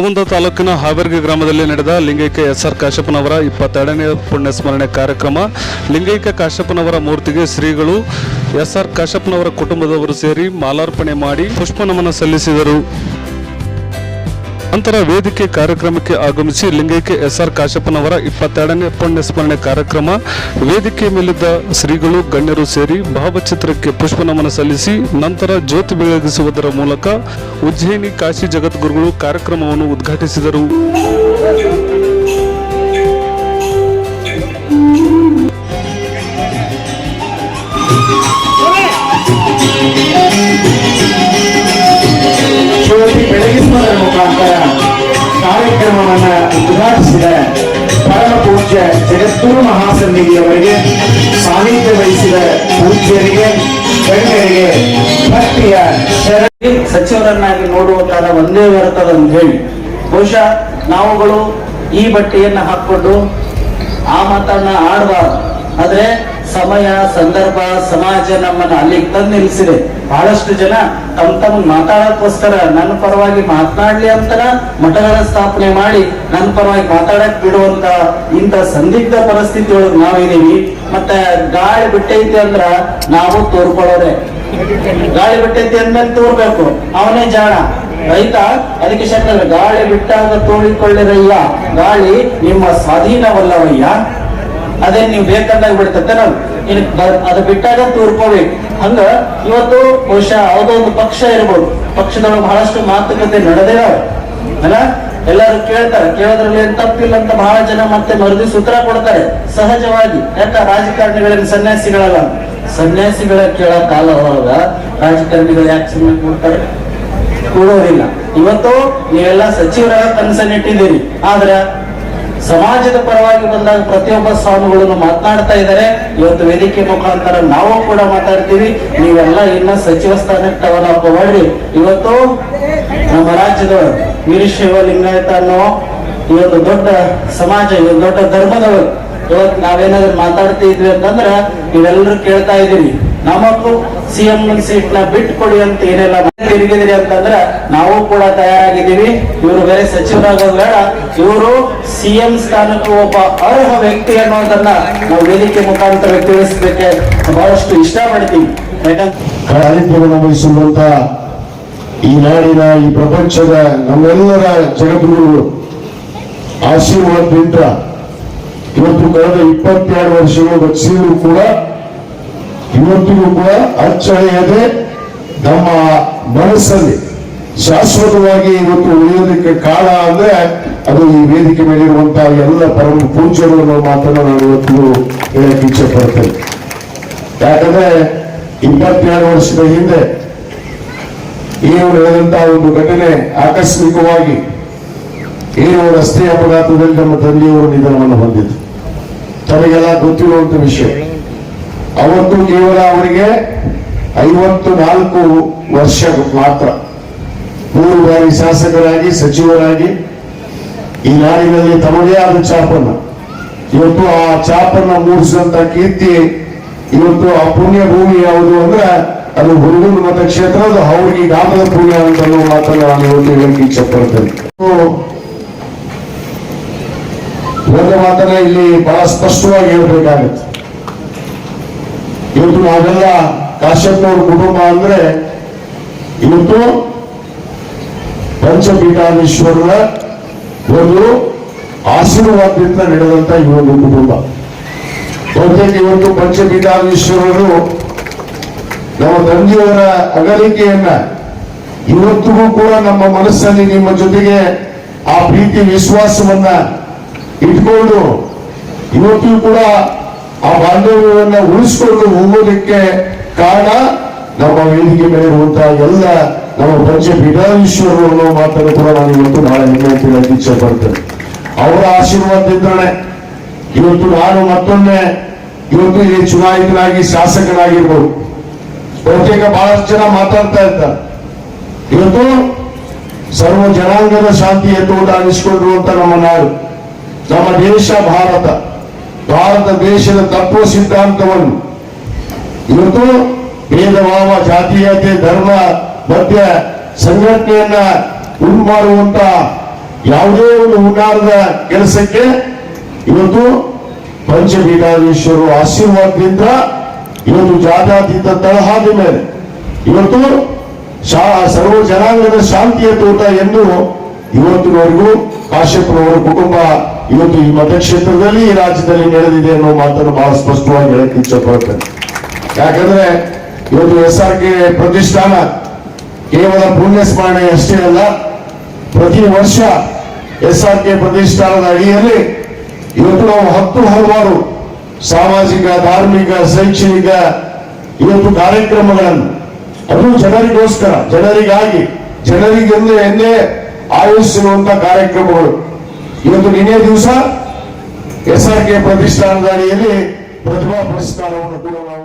ನಲಗುಂದ ತಾಲೂಕಿನ ಹಾವೇರ್ಗಿ ಗ್ರಾಮದಲ್ಲಿ ನಡೆದ ಲಿಂಗೈಕ್ಯ ಎಸ್ ಆರ್ ಕಾಶ್ಯಪ್ಪನವರ ಇಪ್ಪತ್ತೆರಡನೇ ಪುಣ್ಯ ಸ್ಮರಣೆ ಕಾರ್ಯಕ್ರಮ ಲಿಂಗೈಕ್ಯ ಕಾಶಪ್ಪನವರ ಮೂರ್ತಿಗೆ ಶ್ರೀಗಳು ಎಸ್ ಆರ್ ಕುಟುಂಬದವರು ಸೇರಿ ಮಾಲಾರ್ಪಣೆ ಮಾಡಿ ಪುಷ್ಪ ನಮನ ಸಲ್ಲಿಸಿದರು. ನಂತರ ವೇದಿಕೆ ಕಾರ್ಯಕ್ರಮಕ್ಕೆ ಆಗಮಿಸಿ ಲಿಂಗೈಕ್ಯ ಎಸ್ ಆರ್ ಕಾಶಪ್ಪನವರ ಇಪ್ಪತ್ತೆರಡನೇ ಪುಣ್ಯ ಸ್ಮರಣೆ ಕಾರ್ಯಕ್ರಮ, ವೇದಿಕೆ ಮೇಲಿದ್ದ ಶ್ರೀಗಳು, ಗಣ್ಯರು ಸೇರಿ ಭಾವಚಿತ್ರಕ್ಕೆ ಪುಷ್ಪ ನಮನ ಸಲ್ಲಿಸಿ ನಂತರ ಜ್ಯೋತಿ ಬೆಳಗಿಸುವುದರ ಮೂಲಕ ಉಜ್ಜಯಿನಿ ಕಾಶಿ ಜಗದ್ಗುರುಗಳು ಕಾರ್ಯಕ್ರಮವನ್ನು ಉದ್ಘಾಟಿಸಿದರು. ಜಗದ್ಗುರು ಮಹಾಸನ್ನಿಧಿಯವರಿಗೆ ಸಾನ್ನಿಧ್ಯ ವಹಿಸಿದ ಪೂಜ್ಯರಿಗೆ, ಗಣ್ಯರಿಗೆ ಭಕ್ತಿಯ ಸಚಿವರನ್ನಾಗಿ ನೋಡುವಂತಾದ ಒಂದೇ ಅಂತ ಹೇಳಿ. ಬಹುಶಃ ನಾವುಗಳು ಈ ಬಟ್ಟೆಯನ್ನ ಹಾಕೊಂಡು ಆ ಮಾತನ್ನ ಆಡಬಾರ್ದು. ಆದ್ರೆ ಸಮಯ, ಸಂದರ್ಭ, ಸಮಾಜ ನಮ್ಮನ್ನ ಅಲ್ಲಿಗೆ ತಂದು ನಿಲ್ಲಿಸಿದೆ. ಬಹಳಷ್ಟು ಜನ ತಮ್ ತಮ್ಮ ಮಾತಾಡಕ್ಕೋಸ್ಕರ ನನ್ನ ಪರವಾಗಿ ಮಾತನಾಡ್ಲಿ ಅಂತ ಮಠಗಳ ಸ್ಥಾಪನೆ ಮಾಡಿ ನನ್ನ ಪರವಾಗಿ ಮಾತಾಡಕ್ ಬಿಡುವಂತ ಇಂಥ ಸಂದಿಗ್ಧ ಪರಿಸ್ಥಿತಿ ಒಳಗೆ ನಾವಿದೀವಿ ಮತ್ತೆ ಗಾಳಿ ಬಿಟ್ಟೈತಿ ಅಂದ್ರ ನಾವು ತೋರ್ಕೊಳ್ಳೋದೆ. ಗಾಳಿ ಬಿಟ್ಟೈತಿ ಅಂದ್ಮೇಲೆ ತೋರ್ಬೇಕು. ಅವನೇ ಜಾಣ. ರೈತ, ಅದಕ್ಕೆ ಶಕ್ತ ಗಾಳಿ ಬಿಟ್ಟಾಗ ತೋಡಿಕೊಳ್ಳಿರಲ್ಲ ಗಾಳಿ ನಿಮ್ಮ ಸ್ವಾಧೀನವಲ್ಲವಯ್ಯ. ಅದೇ ನೀವು ಬೇಕಂದಾಗ ಬಿಡ್ತಂತೆ ನಾವು. ಇನ್ ಅದು ಬಿಟ್ಟಾಗ ತೂರ್ಕೋಬೇಕು. ಹಂಗ ಇವತ್ತು ಬಹುಶಃ ಯಾವುದೋ ಒಂದು ಪಕ್ಷ ಇರ್ಬೋದು. ಪಕ್ಷದೊಳಗೆ ಬಹಳಷ್ಟು ಮಾತುಕತೆ ನಡೆದೇವೆ ಅಲ್ಲ? ಎಲ್ಲರೂ ಕೇಳ್ತಾರೆ. ಕೇಳೋದ್ರಲ್ಲಿ ಏನ್ ತಪ್ಪಿಲ್ಲ ಅಂತ ಬಹಳ ಜನ ಮತ್ತೆ ಮರುದಿ ಸೂತ್ರ ಕೊಡ್ತಾರೆ. ಸಹಜವಾಗಿ. ಯಾಕ? ರಾಜಕಾರಣಿಗಳೇನು ಸನ್ಯಾಸಿಗಳಲ್ಲ. ಸನ್ಯಾಸಿಗಳ ಕೇಳ ಕಾಲ ಒಳಗ ರಾಜಕಾರಣಿಗಳು ಯಾಕೆ ಸುಮ್ಮನೆ ಕೊಡ್ತಾರೆ? ಕೂಡೋದಿಲ್ಲ ಇವತ್ತು ನೀವೆಲ್ಲ ಸಚಿವರ ಕನಸನ್ನಿಟ್ಟಿದ್ದೀರಿ. ಆದ್ರೆ ಸಮಾಜದ ಪರವಾಗಿ ಬಂದಾಗ ಪ್ರತಿಯೊಬ್ಬ ಸ್ವಾಮಿಗಳನ್ನು ಮಾತನಾಡ್ತಾ ಇದ್ದಾರೆ. ಇವತ್ತು ವೇದಿಕೆ ಮುಖಾಂತರ ನಾವು ಕೂಡ ಮಾತಾಡ್ತೀವಿ. ನೀವೆಲ್ಲ ಇನ್ನ ಸಚಿವ ಸ್ಥಾನಕ್ಕೆ ಅವಲಂಬ ಮಾಡಿ ಇವತ್ತು ನಮ್ಮ ರಾಜ್ಯದ ವೀರಶೈವ ಲಿಂಗಾಯತ ಅನ್ನೋ ಈ ಒಂದು ದೊಡ್ಡ ಸಮಾಜ ಒಂದು ದೊಡ್ಡ ಧರ್ಮದವರು. ಇವತ್ತು ನಾವೇನಾದ್ರೂ ಮಾತಾಡ್ತಿದ್ವಿ ಅಂತಂದ್ರ ನೀವೆಲ್ಲರೂ ಕೇಳ್ತಾ ಇದ್ದೀವಿ ನಮಗೂ ಸಿಎಂ ಸೀಟ್ನ ಬಿಟ್ಟು ಕೊಡಿ ಅಂತ ಏನೆಲ್ಲ ತಿರುಗಿದ್ರಿ ಅಂತಂದ್ರ ನಾವು ಕೂಡ ತಯಾರಾಗಿದ್ದೀವಿ. ಇವರು ಬೇರೆ ಸಚಿವರಾಗೋದು ಬೇಡ ಇವರು ಸಿಎಂ ಸ್ಥಾನಕ್ಕೆ ಒಬ್ಬ ಅರ್ಹ ವ್ಯಕ್ತಿ ಅನ್ನೋದನ್ನ ನಾವು ವೇದಿಕೆ ಮುಖಾಂತರ ತಿಳಿಸಲಿಕ್ಕೆ ಬಹಳಷ್ಟು ಇಷ್ಟಪಡ್ತೀವಿ. ಪಡ್ತೀವಿ ಕಾರ್ಯಕ್ರಮ ಈ ನಾಡಿನ ಈ ಪ್ರಪಂಚದ ನಮ್ಮೆಲ್ಲರ ಜಗದ್ಗುರುಗಳು ಆಶೀರ್ವಾದದಿಂದ ಇವತ್ತು ಕಳೆದ ಇಪ್ಪತ್ತೆರಡು ವರ್ಷಗಳು ಗತಿಸಿದ್ರು ಕೂಡ ಇವತ್ತಿಗೂ ಕೂಡ ಅಚ್ಚಳಿಯದೆ ನಮ್ಮ ಮನಸ್ಸಲ್ಲಿ ಶಾಶ್ವತವಾಗಿ ಇವತ್ತು ಉಳಿಯೋದಕ್ಕೆ ಕಾಲ ಅಂದ್ರೆ ಅದು ಈ ವೇದಿಕೆ ಮೇಲಿರುವಂತಹ ಎಲ್ಲ ಪರಮ ಪೂಜ್ಯರು ಅನ್ನೋ ಮಾತನ್ನು ನಾನು ಇವತ್ತು ಹೇಳಕ್ಕೆ ಇಚ್ಛೆ ಪಡ್ತೇನೆ. ಯಾಕಂದ್ರೆ ಇಪ್ಪತ್ತೆರಡು ವರ್ಷದ ಹಿಂದೆ ಏನು ನಡೆದಂತಹ ಒಂದು ಘಟನೆ ಆಕಸ್ಮಿಕವಾಗಿ ಏನು ರಸ್ತೆ ಅಪಘಾತದಲ್ಲಿ ನಮ್ಮ ತಂದೆಯವರು ನಿಧನವನ್ನು ಹೊಂದಿದ್ರು. ತಮಗೆಲ್ಲ ಗೊತ್ತಿರುವಂತ ವಿಷಯ. ಅವತ್ತು ಕೇವಲ ಅವರಿಗೆ ಐವತ್ತು ನಾಲ್ಕು ವರ್ಷ ಮಾತ್ರ. ಮೂರು ಬಾರಿ ಶಾಸಕರಾಗಿ, ಸಚಿವರಾಗಿ ಈ ನಾಡಿನಲ್ಲಿ ತಮ್ಮದೇ ಆದ ಚಾಪನ್ನ. ಇವತ್ತು ಆ ಚಾಪನ್ನ ಮೂಡಿಸಿದಂತ ಕೀರ್ತಿ ಇವತ್ತು ಆ ಪುಣ್ಯ ಭೂಮಿ ಯಾವುದು ಅಂದ್ರೆ ಅದು ಹುಡುಗನ ಅದು ಅವ್ರಿಗೆ ಗಾಮದ ಪುಣ್ಯ ಅಂತ ಮಾತನ್ನ ನಾನು ಇವತ್ತು ಹೇಳಕ್ಕೆ ಇಚ್ಛೆ ಪಡ್ತೇನೆ ಒಂದು ಮಾತನ್ನ ಇಲ್ಲಿ ಬಹಳ ಸ್ಪಷ್ಟವಾಗಿ ಹೇಳ್ಬೇಕಾಗುತ್ತೆ. ಇವತ್ತು ನಾವೆಲ್ಲ ಕಾಶ್ಯಪ್ನವ್ರ ಕುಟುಂಬ ಅಂದ್ರೆ ಇವತ್ತು ಪಂಚಪೀಠಾಧೀಶ್ವರರ ಒಂದು ಆಶೀರ್ವಾದದಿಂದ ನಡೆದಂತ ಈ ಒಂದು ಕುಟುಂಬ. ಬಹುತೇಕ ಇವತ್ತು ಪಂಚಪೀಠಾಧೀಶ್ವರರು ನಮ್ಮ ತಂದೆಯವರ ಅಗಲಿಕೆಯನ್ನ ಇವತ್ತಿಗೂ ಕೂಡ ನಮ್ಮ ಮನಸ್ಸಲ್ಲಿ ನಿಮ್ಮ ಜೊತೆಗೆ ಆ ಪ್ರೀತಿ ವಿಶ್ವಾಸವನ್ನ ಇಟ್ಕೊಂಡು ಇವತ್ತಿಗೂ ಕೂಡ ಆ ಬಾಂಧವ್ಯವನ್ನ ಉಳಿಸಿಕೊಂಡು ಹೋಗೋದಕ್ಕೆ ಕಾರಣ ನಮ್ಮ ವೇದಿಕೆ ಮೇಲೆ ಇರುವಂತಹ ಎಲ್ಲ ನಮ್ಮ ಪಂಚಪೀಠಾಧೀಶ್ವರರು ಅನ್ನೋ ಮಾತನ್ನು ಕೂಡ ನಾನು ಇವತ್ತು ಬಹಳ ಹೆಮ್ಮೆ ಅಂತ ಇಚ್ಛೆ ಪಡ್ತೇನೆ ಅವರ ಇದ್ದಾನೆ ಇವತ್ತು ನಾನು ಮತ್ತೊಮ್ಮೆ ಇವತ್ತು ಇಲ್ಲಿ ಚುನಾಯಿತನಾಗಿ ಶಾಸಕನಾಗಿರ್ಬೋದು. ಬಹುತೇಕ ಬಹಳಷ್ಟು ಜನ ಮಾತಾಡ್ತಾ ಇದ್ದಾರೆ. ಇವತ್ತು ಸರ್ವ ಜನಾಂಗದ ಶಾಂತಿ ಎತ್ತುವುದ ಅನಿಸಿಕೊಂಡಿರುವಂತ ನಮ್ಮ ನಾಡು, ನಮ್ಮ ದೇಶ, ಭಾರತ. ಭಾರತ ದೇಶದ ತತ್ವ ಸಿದ್ಧಾಂತವನ್ನು ಇವತ್ತು ಭೇದಭಾವ, ಜಾತೀಯತೆ, ಧರ್ಮ ಮಧ್ಯ ಸಂಘಟನೆಯನ್ನ ಉಂಟು ಮಾಡುವಂತ ಯಾವುದೇ ಒಂದು ಹುನ್ನಾರದ ಕೆಲಸಕ್ಕೆ ಇವತ್ತು ಪಂಚಪೀಠಾಧೀಶ್ವರರು ಆಶೀರ್ವಾದದಿಂದ ಇವತ್ತು ಜಾತಾತೀತ ತಳಹಾದ ಮೇಲೆ ಇವತ್ತು ಸರ್ವ ಜನಾಂಗದ ಶಾಂತಿಯ ತೋಟ ಎಂದು ಇವತ್ತಿನವರೆಗೂ ಕಾಶ್ಯಪ್ಪನವರ ಕುಟುಂಬ ಇವತ್ತು ಈ ಮತಕ್ಷೇತ್ರದಲ್ಲಿ ಈ ರಾಜ್ಯದಲ್ಲಿ ನಡೆದಿದೆ ಅನ್ನೋ ಮಾತನ್ನು ಬಹಳ ಸ್ಪಷ್ಟವಾಗಿ ಹೇಳಕ್ಕೆ ಇಚ್ಛಪಡ್ತೇನೆ ಯಾಕಂದ್ರೆ ಇವತ್ತು ಎಸ್ ಆರ್ ಕೆ ಪ್ರತಿಷ್ಠಾನ ಕೇವಲ ಪುಣ್ಯ ಸ್ಮರಣೆ ಅಷ್ಟೇ ಅಲ್ಲ, ಪ್ರತಿ ವರ್ಷ ಎಸ್ ಆರ್ ಕೆ ಪ್ರತಿಷ್ಠಾನದ ಅಡಿಯಲ್ಲಿ ಇವತ್ತು ನಾವು ಹತ್ತು ಹಲವಾರು ಸಾಮಾಜಿಕ, ಧಾರ್ಮಿಕ, ಶೈಕ್ಷಣಿಕ ಇವತ್ತು ಕಾರ್ಯಕ್ರಮಗಳನ್ನು, ಅದು ಜನರಿಗೋಸ್ಕರ, ಜನರಿಗಾಗಿ, ಜನರಿಗೆಂದು ಎಂದೇ ಆಯೋಜಿಸಿರುವಂತಹ ಕಾರ್ಯಕ್ರಮಗಳು. ಇವತ್ತು ನಿನ್ನೆ ದಿವಸ ಎಸ್ ಕೆ ಪ್ರತಿಷ್ಠಾನದ ಅಡಿಯಲ್ಲಿ ಪ್ರತಿಭಾ ಪುರಸ್ಕಾರವನ್ನು ಕೂಡ ನಾವು